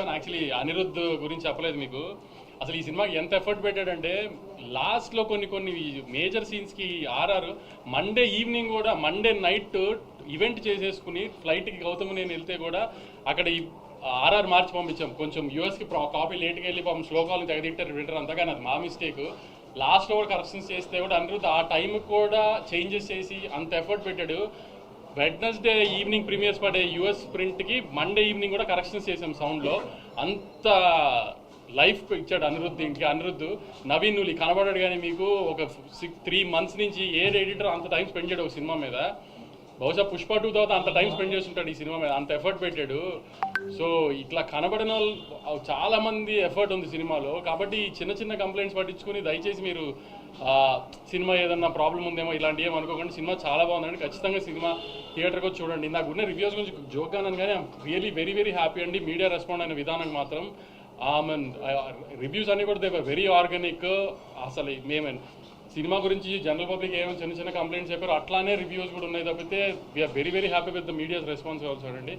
చెప్తాను. యాక్చువల్లీ అనిరుద్ధ్ గురించి చెప్పలేదు మీకు. అసలు ఈ సినిమాకి ఎంత ఎఫర్ట్ పెట్టాడంటే లాస్ట్లో కొన్ని కొన్ని మేజర్ సీన్స్కి ఆర్ఆర్ మండే ఈవినింగ్ కూడా మండే నైట్ ఈవెంట్ చేసేసుకుని ఫ్లైట్కి గౌతమ్ నేను వెళ్తే కూడా అక్కడ ఈ ఆర్ఆర్ మార్చి పంపించాం. కొంచెం యూఎస్కి కాపీ లేట్కి వెళ్ళి పాపం శ్లోకాలను తెగదిట్టారు వింటారు. అంతా కానీ అది మా మిస్టేక్ లాస్ట్లో కూడా కరెక్షన్స్ చేస్తే కూడా అనిరుద్ధ్ ఆ టైంకి కూడా చేంజెస్ చేసి అంత ఎఫర్ట్ పెట్టాడు. వెడ్నెస్డే ఈవినింగ్ ప్రీమియర్స్ పడే యూఎస్ ప్రింట్కి మండే ఈవినింగ్ కూడా కరెక్షన్స్ చేసాం సౌండ్లో అంత లైఫ్ ఇచ్చాడు అనిరుద్ధ్ ఇంకా అనిరుద్ధ్ నవీన్ నువ్వు కనబడాడు కానీ మీకు ఒక సిక్స్ త్రీ మంత్స్ నుంచి ఏ ఎడిటర్ అంత టైం స్పెండ్ చేయడు ఒక సినిమా మీద. బహుశా పుష్ప టూ తర్వాత అంత టైం స్పెండ్ చేస్తుంటాడు ఈ సినిమా మీద. అంత ఎఫర్ట్ పెట్టాడు. సో ఇట్లా కనబడిన చాలా మంది ఎఫర్ట్ ఉంది సినిమాలో. కాబట్టి చిన్న చిన్న కంప్లైంట్స్ పట్టించుకుని దయచేసి మీరు సినిమా ఏదన్నా ప్రాబ్లం ఉందేమో ఇలాంటి ఏం అనుకోకండి. సినిమా చాలా బాగుందండి. ఖచ్చితంగా సినిమా థియేటర్కి వచ్చి చూడండి. నాకు ఉన్న రివ్యూస్ గురించి జోక్ అన్నాను కానీ రియలీ వెరీ వెరీ హ్యాపీ అండి. మీడియా రెస్పాండ్ అయిన విధానం మాత్రం ఆమెన్ రివ్యూస్ అన్ని కూడా దే వెరీ ఆర్గానిక్. అసలు మేము సినిమా గురించి జనరల్ పబ్లిక్ ఏమైనా చిన్న చిన్న కంప్లైంట్స్ చెప్పారు. అట్లానే రివ్యూస్ కూడా ఉన్నాయి తప్పితే we are very very happy with the media's response also అండి